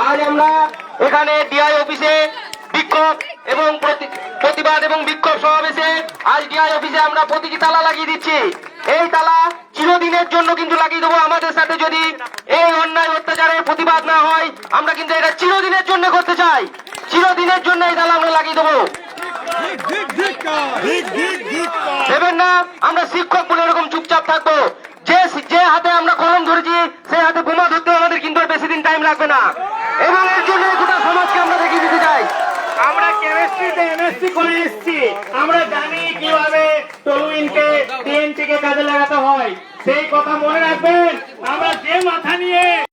আজ আমরা এখানে ডিআই অফিসে বিক্ষোভ এবং প্রতি- প্রতিবাদ এবং বিক্ষোভ সমাবেশে আজ ডিআই অফিসে আমরা প্রতীকী তালা লাগিয়ে দিচ্ছি এই তালা চিরদিনের জন্য কিন্তু লাগিয়ে দেবো আমাদের সাথে যদি এই অন্যায় অত্যাচারের প্রতিবাদ না হয় আমরা কিন্তু এটা চিরদিনের জন্য করতে চাই চিরদিনের জন্য এই তালা আমরা লাগিয়ে দেবো ঠিক ঠিক ঠিক দেবেন না আমরা শিক্ষক বলে এরকম চুপচাপ থাকব যে যে হাতে আমরা কলম ধরেছি সেই হাতে বোমা ধরতে আমাদের কিন্তু আর বেশি দিন টাইম লাগবে না। এবং এর জন্য গোটা সমাজকে আমরা দেখিয়ে দিতে চাই। আমরা কেমিস্ট্রিতে এমএসসি করে এসেছি। আমরা জানি কীভাবে টলুইনকে টিএনটি কে কাজে লাগাতে হয়। সেই কথা মনে রাখবেন। আমরা যে মাথা নিয়ে,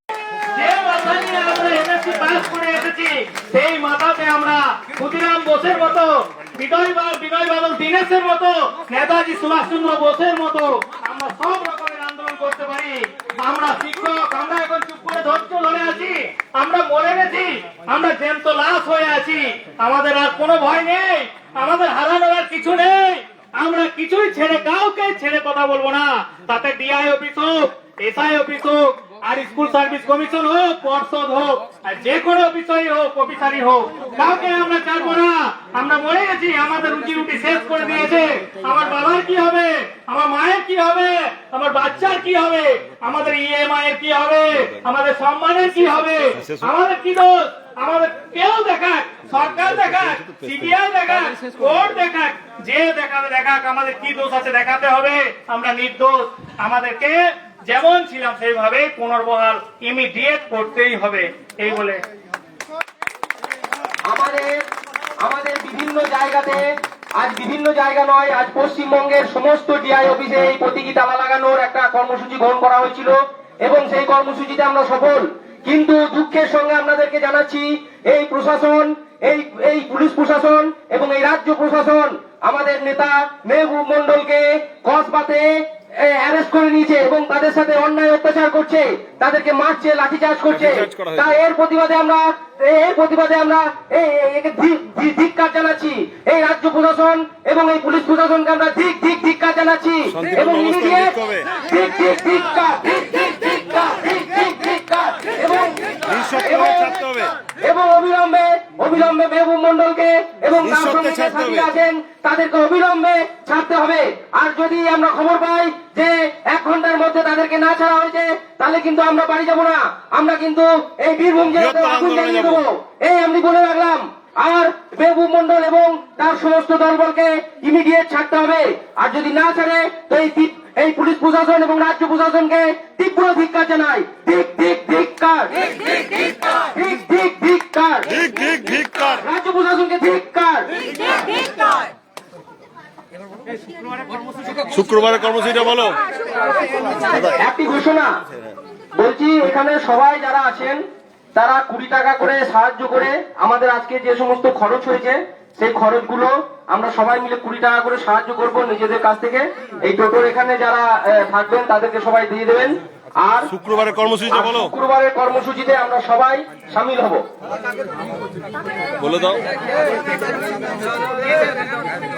যে মাথা নিয়ে আমরা এমএসসি পাস করে এসেছি, সেই মাথাতে আমরা ক্ষুদিরাম বোসের মতো, বিজয় বা- বিজয় বাদল দীনেশের মতো, নেতাজি সুভাষচন্দ্র বোসের মতো আমরা সব রকমের আন্দোলন করতে পারি। আমরা শিক্ষক, আমরা এখন চুপ করে ধৈর্য ধরে আছি আমরা মরে গেছি আমরা জ্যান্ত লাশ হয়ে আছি, আমাদের আর কোনো ভয় নেই, আমাদের হারানোর আর কিছু নেই। আমরা কিছুই ছেড়ে কাউকে ছেড়ে কথা বলব না। তাতে ডিআই অফিস হোক এসআই অফিস হোক, আর স্কুল সার্ভিস কমিশন হোক, পর্ষদ হোক, আর যে কোনো অফিসই হোক, অফিসারই হোক, কাউকে আমরা ছাড়বো না। আমরা মরে গেছি, আমাদের রুটি রুটি শেষ করে দিয়েছে। আমার বাবার কি হবে? আমার মায়ের কি হবে? আমার বাচ্চার কি হবে? আমাদের ইএমআই এর কি হবে? আমাদের সম্মানের কি হবে? আমাদের কি দোষ? আমাদের কেউ দেখাক, সরকার দেখাক সিবিআই দেখাক, কোর্ট দেখাক, যে দেখাবে দেখাক, আমাদের কি দোষ আছে দেখাতে হবে, আমরা নির্দোষ। আমাদেরকে যেমন ছিলাম সেইভাবে পুনর্বহাল ইমিডিয়েট করতেই হবে, এই বলে। আমাদের আমাদের বিভিন্ন জায়গাতে, আজ বিভিন্ন জায়গা নয়, আজ পশ্চিমবঙ্গের সমস্ত ডিআই অফিসে এই প্রতীকী তালা লাগানোর একটা কর্মসূচি গ্রহণ করা হয়েছিল, এবং সেই কর্মসূচিতে আমরা সফল। কিন্তু দুঃখের সঙ্গে আপনাদেরকে জানাচ্ছি এই প্রশাসন এই এই পুলিশ প্রশাসন এবং এই রাজ্য প্রশাসন আমাদের নেতা মেহবুব মন্ডলকে কসবাতে অ্যারেস্ট করে নিয়েছে এবং তাদের সাথে অন্যায় অত্যাচার করছে তাদেরকে মারছে লাঠিচার্জ করছে। তাই এর প্রতিবাদে আমরা এর প্রতিবাদে আমরা ধিক্কার জানাচ্ছি। এই রাজ্য প্রশাসন এবং এই পুলিশ প্রশাসনকে আমরা ধিক ধিক ধিক্কার জানাচ্ছি। এবং ধিক ধিক ধিক ধিক্কার ধিক ধিক ধিক্কার এবং নিঃশর্তভাবে ছাড়তে হবে। এবং অবিলম্বে অবিলম্বে মেহবুব মন্ডলকে এবং তার সাথীরা আছেন তাদেরকে অবিলম্বে ছাড়তে হবে। আর যদি আমরা খবর পাই যে এক ঘণ্টার মধ্যে তাদেরকে না ছাড়া হয়েছে তাহলে কিন্তু আমরা বাড়ি যাব না। আমরা কিন্তু এই বীরভূম জেলাতে আগুন জ্বালিয়ে দেবো। এই আমি বলে রাখলাম। আর মেহবুব মন্ডল এবং তার সমস্ত দলবলকে ইমিডিয়েট ছাড়তে হবে। আর যদি না ছাড়ে তো এই এই পুলিশ প্রশাসন এবং রাজ্য প্রশাসনকে তীব্র ধিক্কার জানাই। দিক দিক ধিক্কার। দিক দিক ধিক্কার। ঠিক ঠিক ঠিক কার রাজ্য প্রশাসনকে ধিক্কার শুক্রবারের কর্মসূচিটা বলো। একটি ঘোষণা। বলছি, এখানে সবাই যারা আছেন, তারা কুড়ি টাকা করে সাহায্য করে আমাদের আজকে যে সমস্ত খরচ হয়েছে, সেই খরচগুলো আমরা সবাই মিলে কুড়ি টাকা করে সাহায্য করব নিজেদের কাছ থেকে। এই টোটোর এখানে যারা থাকবেন, তাদেরকে সবাই দিয়ে দেবেন। আর শুক্রবারের কর্মসূচিটা আর বলো। শুক্রবারের কর্মসূচিতে আমরা সবাই সামিল হব। বলে দাও।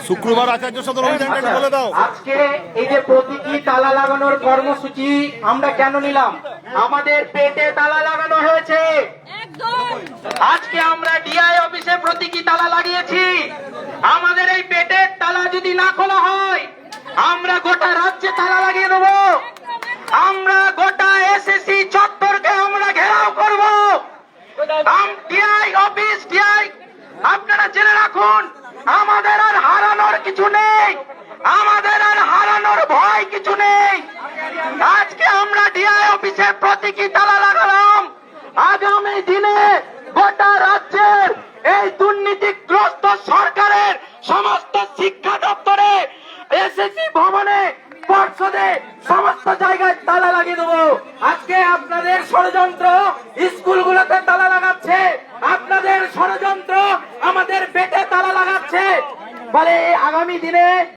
শুক্রবার আচার্য সদর অভিযানটা বলে দাও। আজকে এই যে প্রতীকী তালা লাগানোর কর্মসূচি আমরা কেন নিলাম? আমাদের পেটে তালা লাগানো হয়েছে। আজকে আমরা ডিআই অফিসে প্রতীকী তালা লাগিয়েছি। আমাদের এই পেটের তালা যদি না খোলা হয় আমরা গোটা রাজ্যে তালা লাগিয়ে দেবো। জেনে আমাদের আর হারানোর কিছু নেই। আমাদের আর হারানোর ভয় কিছু নেই। আজকে আমরা ডিআই অফিসে প্রতীকী তালা লাগালাম। আগামী দিনে গোটা রাজ্যের এই দুর্নীতিগ্রস্ত সরকারের সমস্ত শিক্ষা দপ্তরে এসএসসি ভবনে পর্ষদে সমস্ত জায়গায় তালা লাগিয়ে দেবো। আজকে আপনাদের ষড়যন্ত্র স্কুলগুলোতে ফলে আগামী দিনে